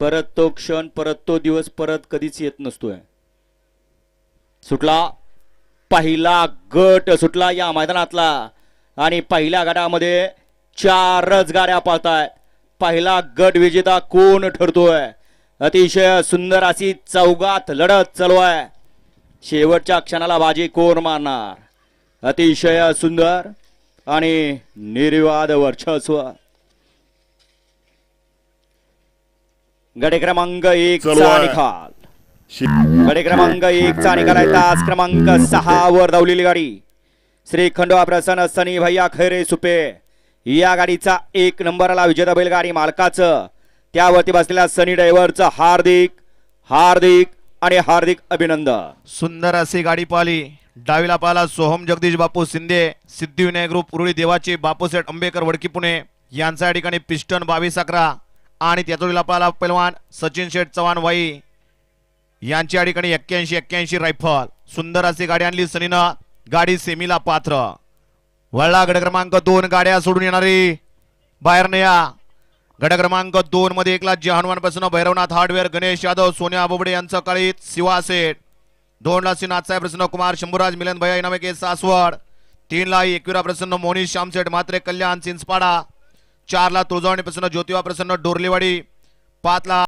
परत तो क्षण परत तो दिवस परत कधीच येत नसतोय. सुटला पहिला गट सुटला या मैदानातला. आणि पहिल्या गटामध्ये चारच गाड्या पाहताय पहिला गट विजेता कोण ठरतोय? अतिशय सुंदर अशी चौगात लढत चालू आहे. शेवटच्या क्षणाला बाजी कोण मारणार? अतिशय सुंदर आणि निर्वाद वर्चस्व. गडे क्रमांक एक चा. निकाल. गडे क्रमांक एक चा निकाल आहे. तास क्रमांक सहा वर धावलेली गाडी. श्री खंडोबा प्रसन्न सनी भैया खैरे सुपे. या गाडीचा एक नंबरला विजेता बैलगाडी मालकाचं. त्यावरती बसलेल्या सनी ड्रायव्हरचं हार्दिक हार्दिक आणि हार्दिक अभिनंदन. सुंदर अशी गाडी पाहिली. डावीला पाहिला सोहम जगदीश बापू शिंदे सिद्धिविनायक ग्रुप उरुळी देवाचे बापूसेठ आंबेकर वडकी पुणे. यांचा या ठिकाणी पिस्टन बावीस अकरा. आणि त्यातोडीला आपल्याला पैलवान सचिन शेठ चव्हाण वाई. यांच्या ठिकाणी एक्क्याऐंशी एक्क्याऐंशी रायफल. सुंदर अशी गाडी आणली सनीनं. गाडी सेमीला पात्र. वळला गड क्रमांक दोन गाड्या सोडून येणारी बाहेर या गड क्रमांक दोन मध्ये एकला जहानवानपासून भैरवनाथ हार्डवेअर गणेश यादव सोनिया बोबडे यांचं काळीत शिवा सेठ. दोन ला नाथसाहेब प्रसन्न कुमार शंभूराज मिलन भैया इनामे के सासवड. तीन ला एकविरा प्रसन्न मोनिश श्यामसेठ मात्रे कल्याण चिंचपाडा. चारला तुळजावणी प्रसन्न ज्योतिबा प्रसन्न डोरलेवाडी पाचला